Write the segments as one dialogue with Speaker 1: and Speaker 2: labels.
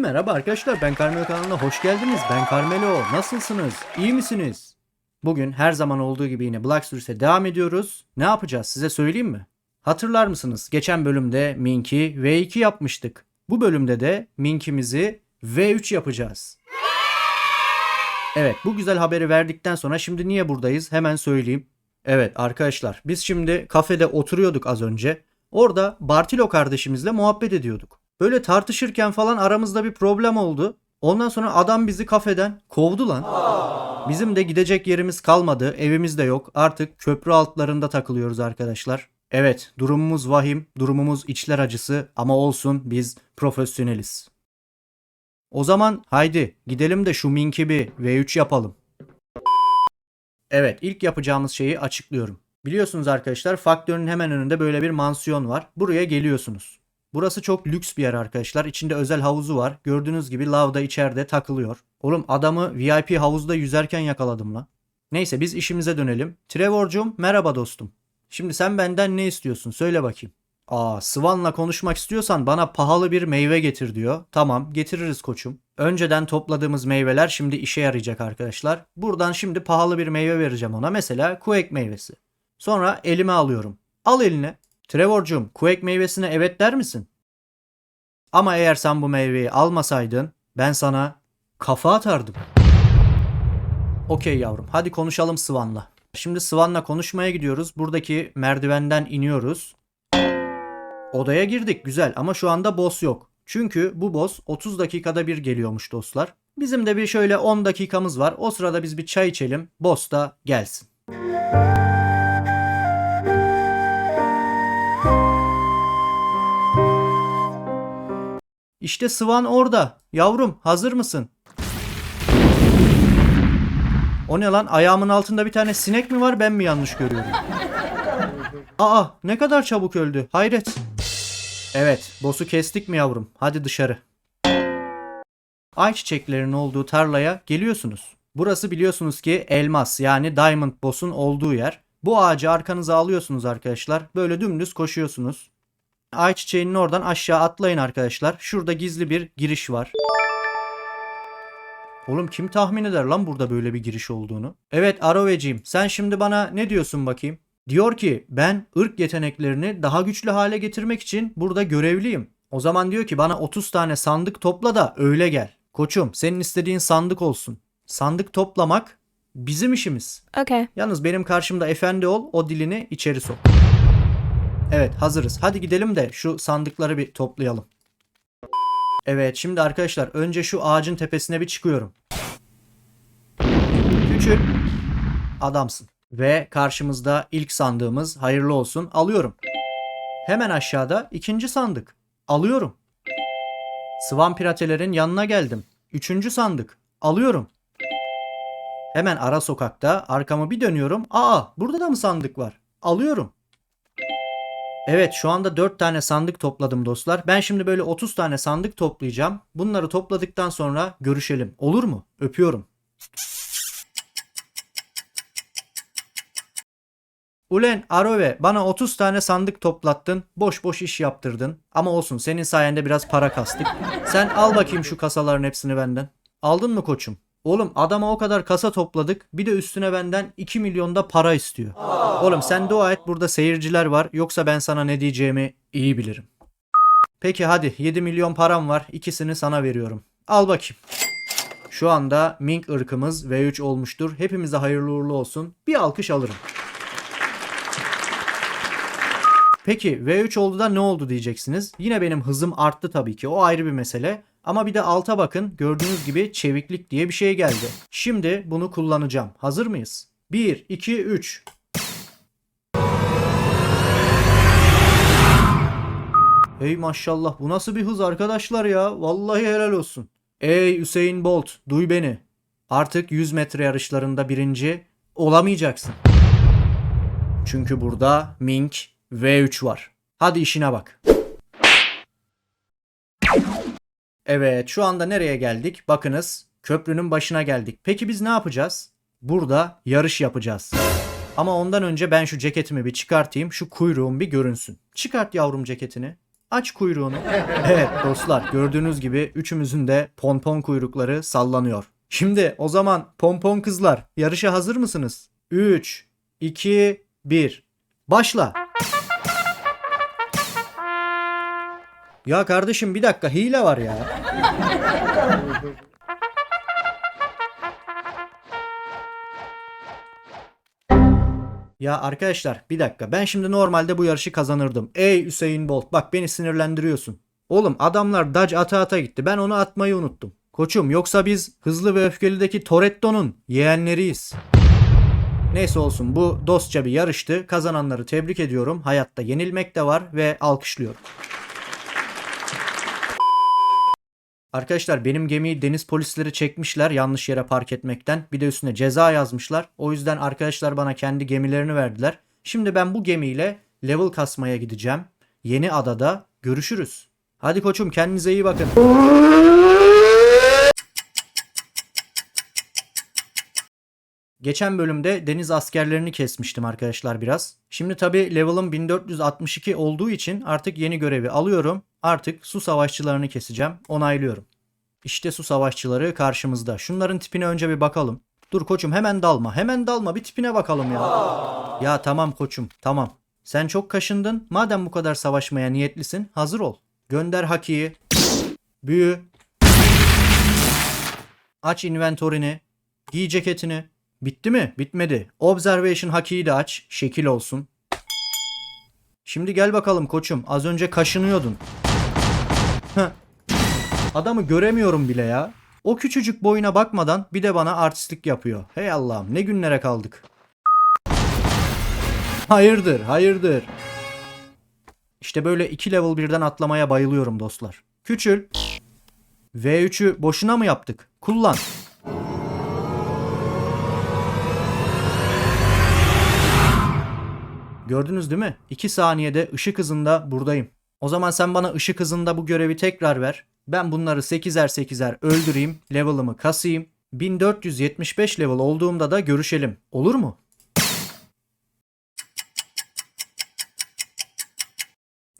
Speaker 1: Merhaba arkadaşlar ben Carmelo kanalına hoş geldiniz. Ben Carmelo. Nasılsınız? İyi misiniz? Bugün her zaman olduğu gibi yine Black Series'e devam ediyoruz. Ne yapacağız size söyleyeyim mi? Hatırlar mısınız? Geçen bölümde Mink'i V2 yapmıştık. Bu bölümde de Mink'imizi V3 yapacağız. Evet bu güzel haberi verdikten sonra şimdi niye buradayız hemen söyleyeyim. Evet arkadaşlar biz şimdi kafede oturuyorduk az önce. Orada Bartilo kardeşimizle muhabbet ediyorduk. Böyle tartışırken falan aramızda bir problem oldu. Ondan sonra adam bizi kafeden kovdu lan. Bizim de gidecek yerimiz kalmadı. Evimiz de yok. Artık köprü altlarında takılıyoruz arkadaşlar. Evet durumumuz vahim. Durumumuz içler acısı ama olsun biz profesyoneliz. O zaman haydi gidelim de şu Mink'i bir V3 yapalım. Evet ilk yapacağımız şeyi açıklıyorum. Biliyorsunuz arkadaşlar faktörün hemen önünde böyle bir mansiyon var. Buraya geliyorsunuz. Burası çok lüks bir yer arkadaşlar. İçinde özel havuzu var. Gördüğünüz gibi lav da içeride takılıyor. Oğlum adamı VIP havuzda yüzerken yakaladım la. Neyse biz işimize dönelim. Trevor'cum merhaba dostum. Şimdi sen benden ne istiyorsun? Söyle bakayım. Aa Swan'la konuşmak istiyorsan bana pahalı bir meyve getir diyor. Tamam getiririz koçum. Önceden topladığımız meyveler şimdi işe yarayacak arkadaşlar. Buradan şimdi pahalı bir meyve vereceğim ona. Mesela Quake meyvesi. Sonra elime alıyorum. Al eline. Trevor'cum Quake meyvesine evet der misin? Ama eğer sen bu meyveyi almasaydın ben sana kafa atardım. Okey yavrum hadi konuşalım Swan'la. Şimdi Swan'la konuşmaya gidiyoruz. Buradaki merdivenden iniyoruz. Odaya girdik güzel ama şu anda boss yok. Çünkü bu boss 30 dakikada bir geliyormuş dostlar. Bizim de bir şöyle 10 dakikamız var. O sırada biz bir çay içelim. Boss da gelsin. İşte Swan orada. Yavrum hazır mısın? O ne lan? Ayağımın altında bir tane sinek mi var ben mi yanlış görüyorum? Aa ne kadar çabuk öldü. Hayret. Evet boss'u kestik mi yavrum? Hadi dışarı. Ayçiçeklerin olduğu tarlaya geliyorsunuz. Burası biliyorsunuz ki elmas yani diamond boss'un olduğu yer. Bu ağacı arkanıza alıyorsunuz arkadaşlar. Böyle dümdüz koşuyorsunuz. Ayçiçeğinin oradan aşağı atlayın arkadaşlar. Şurada gizli bir giriş var. Oğlum kim tahmin eder lan burada böyle bir giriş olduğunu? Evet Aroveciğim sen şimdi bana ne diyorsun bakayım? Diyor ki ben ırk yeteneklerini daha güçlü hale getirmek için burada görevliyim. O zaman diyor ki bana 30 tane sandık topla da öyle gel. Koçum senin istediğin sandık olsun. Sandık toplamak bizim işimiz.
Speaker 2: Okay.
Speaker 1: Yalnız benim karşımda efendi ol o dilini içeri sok. Evet hazırız. Hadi gidelim de şu sandıkları bir toplayalım. Evet şimdi arkadaşlar önce şu ağacın tepesine bir çıkıyorum. Küçül. Adamsın. Ve karşımızda ilk sandığımız hayırlı olsun alıyorum. Hemen aşağıda ikinci sandık. Alıyorum. Swan piratelerin yanına geldim. Üçüncü sandık. Alıyorum. Hemen ara sokakta arkamı bir dönüyorum. Aa burada da mı sandık var? Alıyorum. Evet şu anda 4 tane sandık topladım dostlar. Ben şimdi böyle 30 tane sandık toplayacağım. Bunları topladıktan sonra görüşelim. Olur mu? Öpüyorum. Ulen Arove bana 30 tane sandık toplattın. Boş boş iş yaptırdın. Ama olsun senin sayende biraz para kastık. Sen al bakayım şu kasaların hepsini benden. Aldın mı koçum? Oğlum adama o kadar kasa topladık. Bir de üstüne benden 2 milyonda para istiyor. Oğlum sen dua et burada seyirciler var. Yoksa ben sana ne diyeceğimi iyi bilirim. Peki hadi 7 milyon param var. İkisini sana veriyorum. Al bakayım. Şu anda Mink ırkımız V3 olmuştur. Hepimize hayırlı uğurlu olsun. Bir alkış alırım. Peki V3 oldu da ne oldu diyeceksiniz. Yine benim hızım arttı tabii ki. O ayrı bir mesele. Ama bir de alta bakın. Gördüğünüz gibi çeviklik diye bir şey geldi. Şimdi bunu kullanacağım. Hazır mıyız? 1, 2, 3. Hey maşallah bu nasıl bir hız arkadaşlar ya. Vallahi helal olsun. Ey Hüseyin Bolt duy beni. Artık 100 metre yarışlarında birinci olamayacaksın. Çünkü burada Mink V3 var. Hadi işine bak. Evet şu anda nereye geldik? Bakınız köprünün başına geldik. Peki biz ne yapacağız? Burada yarış yapacağız. Ama ondan önce ben şu ceketimi bir çıkartayım. Şu kuyruğum bir görünsün. Çıkart yavrum ceketini. Aç kuyruğunu. Evet dostlar gördüğünüz gibi üçümüzün de pompon kuyrukları sallanıyor. Şimdi o zaman pompon kızlar yarışa hazır mısınız? 3, 2, 1. Başla. Ya kardeşim bir dakika hile var ya. Ya arkadaşlar bir dakika ben şimdi normalde bu yarışı kazanırdım. Ey Hüseyin Bolt bak beni sinirlendiriyorsun. Oğlum adamlar dodge ata ata gitti ben onu atmayı unuttum. Koçum yoksa biz Hızlı ve Öfkeli'deki Toretto'nun yeğenleriyiz. Neyse olsun bu dostça bir yarıştı. Kazananları tebrik ediyorum. Hayatta yenilmek de var ve alkışlıyorum. Arkadaşlar benim gemiyi deniz polisleri çekmişler yanlış yere park etmekten. Bir de üstüne ceza yazmışlar. O yüzden arkadaşlar bana kendi gemilerini verdiler. Şimdi ben bu gemiyle level kasmaya gideceğim. Yeni adada görüşürüz. Hadi koçum kendinize iyi bakın. Geçen bölümde deniz askerlerini kesmiştim arkadaşlar biraz. Şimdi tabi level'ım 1462 olduğu için artık yeni görevi alıyorum. Artık su savaşçılarını keseceğim. Onaylıyorum. İşte su savaşçıları karşımızda. Şunların tipine önce bir bakalım. Dur koçum hemen dalma. Hemen dalma. Bir tipine bakalım ya. Ya tamam koçum tamam. Sen çok kaşındın. Madem bu kadar savaşmaya niyetlisin hazır ol. Gönder Haki'yi. Büyü. Aç inventorini. Giy ceketini. Bitti mi? Bitmedi. Observation Haki'yi de aç. Şekil olsun. Şimdi gel bakalım koçum. Az önce kaşınıyordun. Adamı göremiyorum bile ya. O küçücük boyuna bakmadan bir de bana artistlik yapıyor. Hey Allah'ım ne günlere kaldık. Hayırdır, hayırdır. İşte böyle iki level birden atlamaya bayılıyorum dostlar. Küçül. V3'ü boşuna mı yaptık? Kullan. Gördünüz değil mi? 2 saniyede ışık hızında buradayım. O zaman sen bana ışık hızında bu görevi tekrar ver. Ben bunları 8'er 8'er öldüreyim, level'ımı kasayım. 1475 level olduğumda da görüşelim. Olur mu?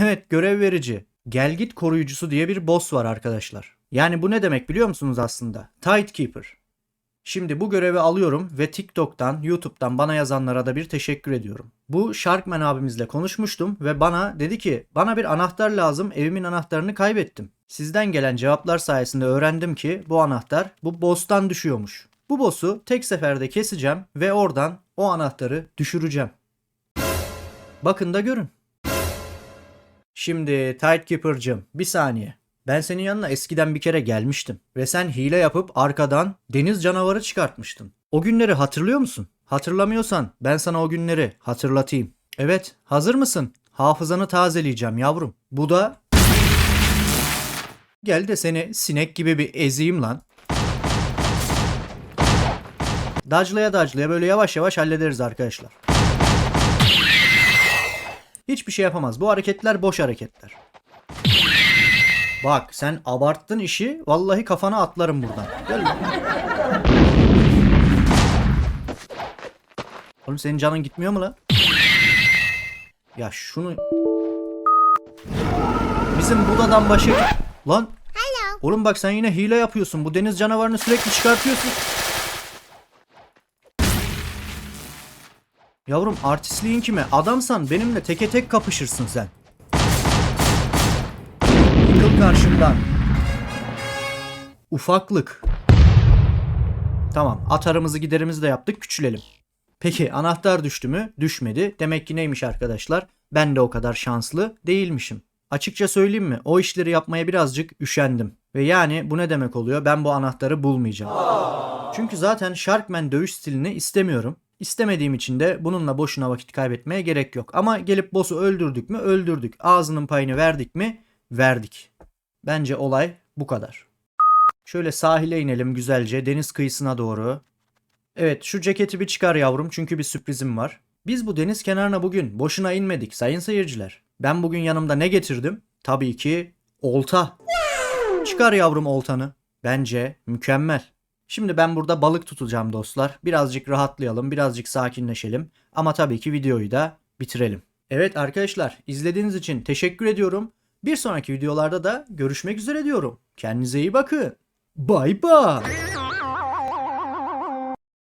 Speaker 1: Evet görev verici. Gelgit koruyucusu diye bir boss var arkadaşlar. Yani bu ne demek biliyor musunuz aslında? Tidekeeper. Şimdi bu görevi alıyorum ve TikTok'tan, YouTube'dan bana yazanlara da bir teşekkür ediyorum. Bu Sharkman abimizle konuşmuştum ve bana dedi ki bana bir anahtar lazım evimin anahtarını kaybettim. Sizden gelen cevaplar sayesinde öğrendim ki bu anahtar bu boss'tan düşüyormuş. Bu boss'u tek seferde keseceğim ve oradan o anahtarı düşüreceğim. Bakın da görün. Şimdi Tidekeeper'cım bir saniye. Ben senin yanına eskiden bir kere gelmiştim ve sen hile yapıp arkadan deniz canavarı çıkartmıştın. O günleri hatırlıyor musun? Hatırlamıyorsan ben sana o günleri hatırlatayım. Evet, hazır mısın? Hafızanı tazeleyeceğim yavrum. Bu da Gel de seni sinek gibi bir ezeyim lan. Daclaya daclaya böyle yavaş yavaş hallederiz arkadaşlar. Hiçbir şey yapamaz. Bu hareketler boş hareketler. Bak sen abarttın işi. Vallahi kafana atlarım buradan. Gel lan. Oğlum senin canın gitmiyor mu lan? Ya şunu... Bizim Buda'dan başka... Lan... Oğlum bak sen yine hile yapıyorsun. Bu deniz canavarını sürekli çıkartıyorsun. Yavrum artistliğin kime? Adamsan benimle teke tek kapışırsın sen. Karşımdan. Ufaklık. Tamam atarımızı giderimizi de yaptık küçülelim. Peki anahtar düştü mü? Düşmedi. Demek ki neymiş arkadaşlar? Ben de o kadar şanslı değilmişim. Açıkça söyleyeyim mi? O işleri yapmaya birazcık üşendim. Ve yani bu ne demek oluyor? Ben bu anahtarı bulmayacağım. Çünkü zaten Sharkman dövüş stilini istemiyorum. İstemediğim için de bununla boşuna vakit kaybetmeye gerek yok. Ama gelip boss'u öldürdük mü? Öldürdük. Ağzının payını verdik mi? Verdik. Bence olay bu kadar. Şöyle sahile inelim güzelce deniz kıyısına doğru. Evet şu ceketi bir çıkar yavrum çünkü bir sürprizim var. Biz bu deniz kenarına bugün boşuna inmedik sayın seyirciler. Ben bugün yanımda ne getirdim? Tabii ki olta. Çıkar yavrum oltanı. Bence mükemmel. Şimdi ben burada balık tutacağım dostlar. Birazcık rahatlayalım, birazcık sakinleşelim. Ama tabii ki videoyu da bitirelim. Evet arkadaşlar izlediğiniz için teşekkür ediyorum. Bir sonraki videolarda da görüşmek üzere diyorum. Kendinize iyi bakın. Bay bay.